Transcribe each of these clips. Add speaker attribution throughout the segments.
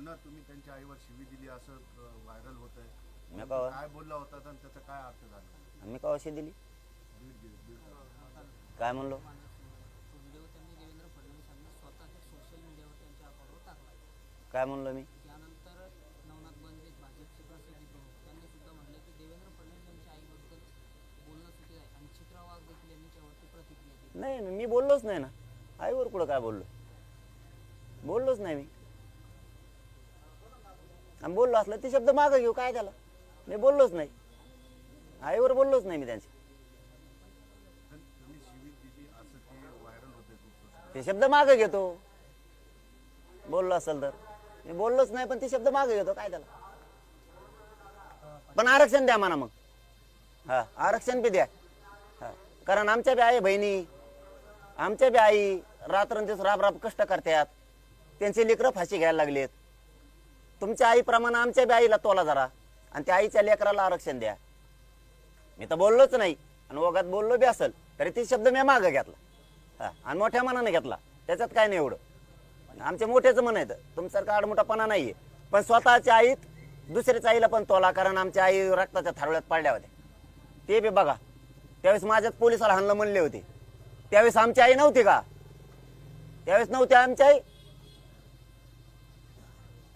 Speaker 1: पुन्हा तुम्ही त्यांच्या आईवर शिवी दिली असं व्हायरल होत आहे
Speaker 2: मी का
Speaker 1: काय बोलला होता आणि त्याचा काय अर्थ झाला?
Speaker 2: मी का अशी दिली?
Speaker 1: दीड दीड दीड तास.
Speaker 2: काय म्हणलो?
Speaker 3: तो व्हिडिओ त्यांनी देवेंद्र फडणवीसांनी स्वतःच्या सोशल मीडियावर त्यांच्या अकाउंटवर टाकला
Speaker 2: काय म्हणलो मी?
Speaker 3: त्यानंतर नवनाथ बंदे भाजपचे प्रसिद्धी प्रमुख त्यांनी सुद्धा म्हटलं की देवेंद्र फडणवीस यांच्या आईबद्दल बोलणं चुकीचं आहे आणि चित्रा वाघ देखील यांनी त्यावरती प्रतिक्रिया दिली
Speaker 2: नाही मी बोललोच नाही ना. आईवर कुठं काय बोललो? बोललोच नाही मी. आणि बोललो असलं ते शब्द मागं घेऊ काय त्याला मी बोललोच नाही. आईवर बोललोच नाही मी
Speaker 1: त्यांची ते
Speaker 2: ते शब्द मागं घेतो. बोललो असेल तर. मी बोललोच नाही पण ते शब्द मागं घेतो. काय त्याला पण आरक्षण द्या म्हणा मग. हा आरक्षण बी द्या. हा कारण आमच्या बी आई बहिणी आमच्या बी आई रात्रंदिवस राब राब कष्ट करतात. त्यांचे लेकरं फाशी घ्यायला लागलेत. तुमच्या आईप्रमाणे आमच्या बी आईला तोला जरा. आणि त्या आईच्या लेकराला आरक्षण द्या. मी तर बोललोच नाही. आणि ओघात बोललो बी असेल तरी ते शब्द मी मागं घेतला. हा आणि मोठ्या मनाने घेतला. त्याच्यात काय नाही एवढं. आमच्या मोठ्याच मन आहे तुमच्यासारखा आडमोठापणा नाहीये. पण स्वतःच्या आईत दुसऱ्याच्या आईला पण तोला कारण आमच्या आई रक्ताच्या थारोळ्यात पडल्या होत्या. ते बी बघा. त्यावेळेस माझ्यात पोलिसाला हाणलं म्हणले होते. त्यावेळेस आमची आई नव्हती का? त्यावेळेस नव्हती आमची आई.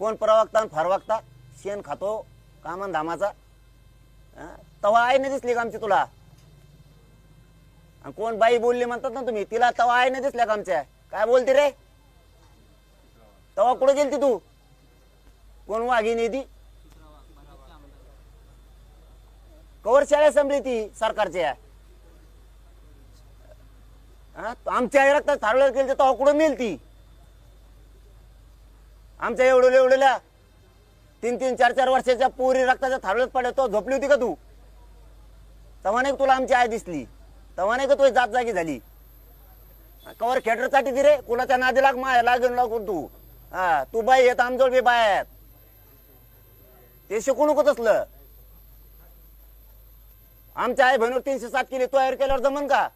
Speaker 2: कोण प्रवक्ता आणि फरवागता शेण खातो कामन धामाचा. तवा आहे आईने दिसली का आमची तुला? आणि कोण बाई बोलली म्हणतात ना तुम्ही तिला तवा आईने दिसल्या का आमच्या? काय बोलते रे? तवा कुठे गेलती तू? कोण वाघिनी ती कवर शाळा संपली ती सरकारच्या? हा? आमच्या आई रक्तात थारवल्या गेली तवा कुठं मिळेल ती आमच्या एवढं एवढ्या तीन तीन चार चार वर्षाच्या पोरी रक्ताच्या थारवल्यात पडत झोपली होती का तू? तेव्हा नाही का तुला आमची आई दिसली? तेव्हा नाही का तुझी जात जागी झाली? कवर खेटरसाठी ती रे कुणाच्या नादी लाग माया लागून लागून तू? हा तू बाई येत आमजवळ बी बाय आहेत. ते शिकू नको तसलं. आमच्या आई बहिणीवर तीनशे सात केली तो तयार केल्यावर जमन का?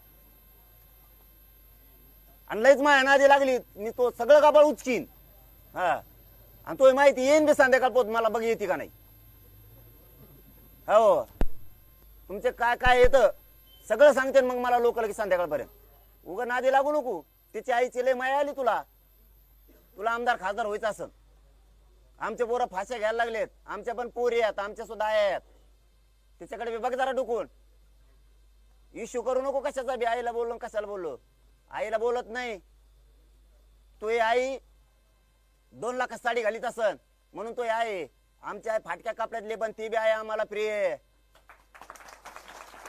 Speaker 2: आणि लईच माया नादी लागली मी तो सगळं काबळ उचकीन. हा. आणि तो माहिती येईन बी संध्याकाळ पोत मला बघ येते का नाही. हो. तुमचे काय काय येतं सगळं सांगते मग मला लोक लगेच संध्याकाळपर्यंत. उगा नादी लागू नको. तिची आईची लय माया आली तुला. तुला आमदार खासदार व्हायचं असं आमचे पोरं फाश्या घ्यायला लागलेत. आमच्या पण पोरी आहेत आमच्या सुद्धा आई आहेत. तिच्याकडे बी बघ जरा डुकून. इश्यू करू नको कशाचा बी. आईला बोललो कशाला बोललो. आईला बोलत नाही. तू आई दोन लाख साडी घालीत असन. म्हणून तो आहे. आमच्या आई फाटक्या कापड्यातली पण ती बी आहे आम्हाला प्रिय.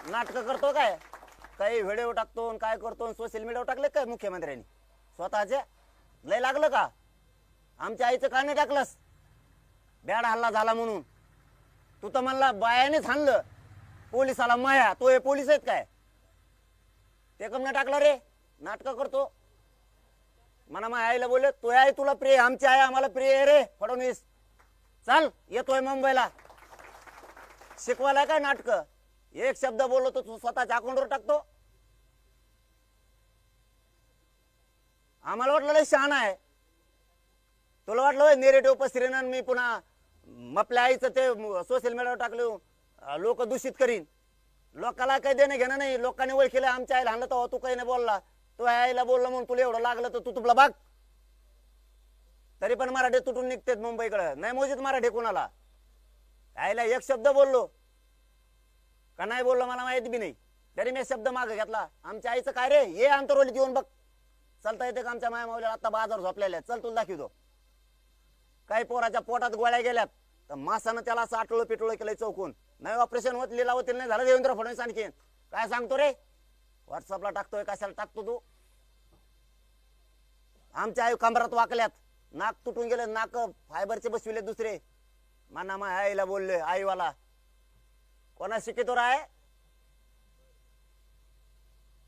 Speaker 2: नाटक करतो काय? काही व्हिडिओ टाकतो आणि काय करतो सोशल मीडियावर टाकले काय मुख्यमंत्र्यांनी? स्वतःचे? लय लागलं का? आमच्या आईचं का नाही टाकलंस. बॅड हल्ला झाला म्हणून. तू तर म्हणला बायानेच हाणलं. पोलिसाला माया. तो हे पोलीस आहेत काय? ते कम नाही टाकलं रे. नाटक करतो. म्हणा मग आईला बोलले तो आहे तुला प्रिय आमची आई आम्हाला प्रिय आहे रे फडणवीस. चल येतोय मुंबईला. शिकवायला काय नाटक? एक शब्द बोललो तो तू स्वतःच्या अकाउंटवर टाकतो. आम्हाला वाटलं लय शहाणा आहे. तुला वाटलं नेरेटिव्ह पसरेन मी पुन्हा आपल्या आईचं ते सोशल मीडियावर टाकले लोक दूषित करीन. लोकाला काही देणं घेणं नाही लोकांनी ओळखीला आमच्या आईला हाणलं तो तू काही नाही बोलला. तू आईला बोलला म्हणून तुला एवढं लागलं तर तू तुला बघ तरी पण मराठी तुटून निघतेत मुंबईकडे. नाही मोजीत मराठी कोणाला? आईला एक शब्द बोललो. का नाही बोललो मला माहीत बी नाही. तरी मी शब्द माग घेतला. आमच्या आईचं काय रे? ये अंतरोलीत येऊन बघ. चलता येते का आमच्या माया माऊल्या आता बाजार झोपलेल्या. चल तुला दाखवतो. काही पोराच्या पोटात गोळ्या गेल्यात. तर मासानं त्याला असं आटोळ पिटोळ केलंय चौकून. नाही ऑपरेशन होत लिलावतील नाही झालं देवेंद्र फडणवीस आणखीन. काय सांगतो रे? व्हॉट्सअपला टाकतोय कशाला टाकतो तू? आमच्या आई कमरात वाकल्यात. नाक तुटून गेले नाक फायबरचे बसविले दुसरे. माना मा आईला बोलले आईवाला. कोणा शिकितो राय?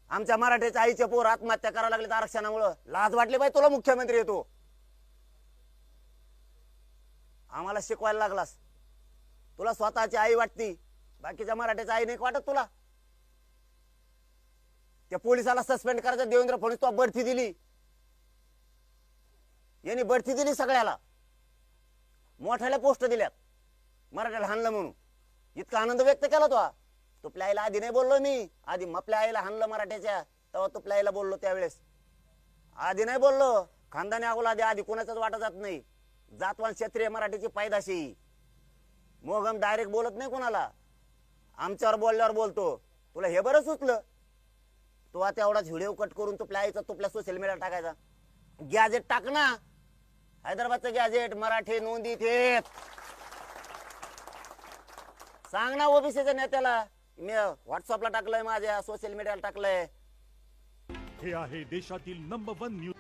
Speaker 2: आमच्या मराठीच्या आईचे पोर आत्महत्या करायला लागले आरक्षणामुळं. लाज वाटली बाई तुला मुख्यमंत्री येतो आम्हाला शिकवायला लागलास. तुला स्वतःची आई वाटती. बाकीच्या मराठीच्या आई नाही का वाटत तुला? त्या पोलिसाला सस्पेंड करायचं. देवेंद्र फडणवीस तुला बढती दिली. यांनी बढती दिली सगळ्याला. मोठ्याला पोस्ट दिल्यात. मराठ्याला हाणलं म्हणून. इतका आनंद व्यक्त केला तो तुपल्या आईला आधी नाही बोललो मी. आधी मपल्या आईला हाणलं मराठ्याच्या. तेव्हा तुपल्या आईला बोललो त्यावेळेस. आधी नाही बोललो. खानदानी अगोला आधी आधी कोणाचाच वाटा जात नाही. जातवान क्षेत्रीय मराठीची पायदाशी. मोगम डायरेक्ट बोलत नाही कोणाला. आमच्यावर बोलल्यावर बोलतो. तुला हे बरं सुचलं? तो आता एवढाच व्हिडिओ कट करून तुपल्या तो तुपल्या सोशल मीडिया टाकायचा. गॅजेट टाक ना. हैदराबादचं गॅजेट मराठी नोंदी थे सांग ना ओबीसीच्या नेत्याला मी व्हॉट्सअपला टाकलंय माझ्या सोशल मीडियाला टाकलंय.
Speaker 4: हे आहे देशातील नंबर वन न्यूज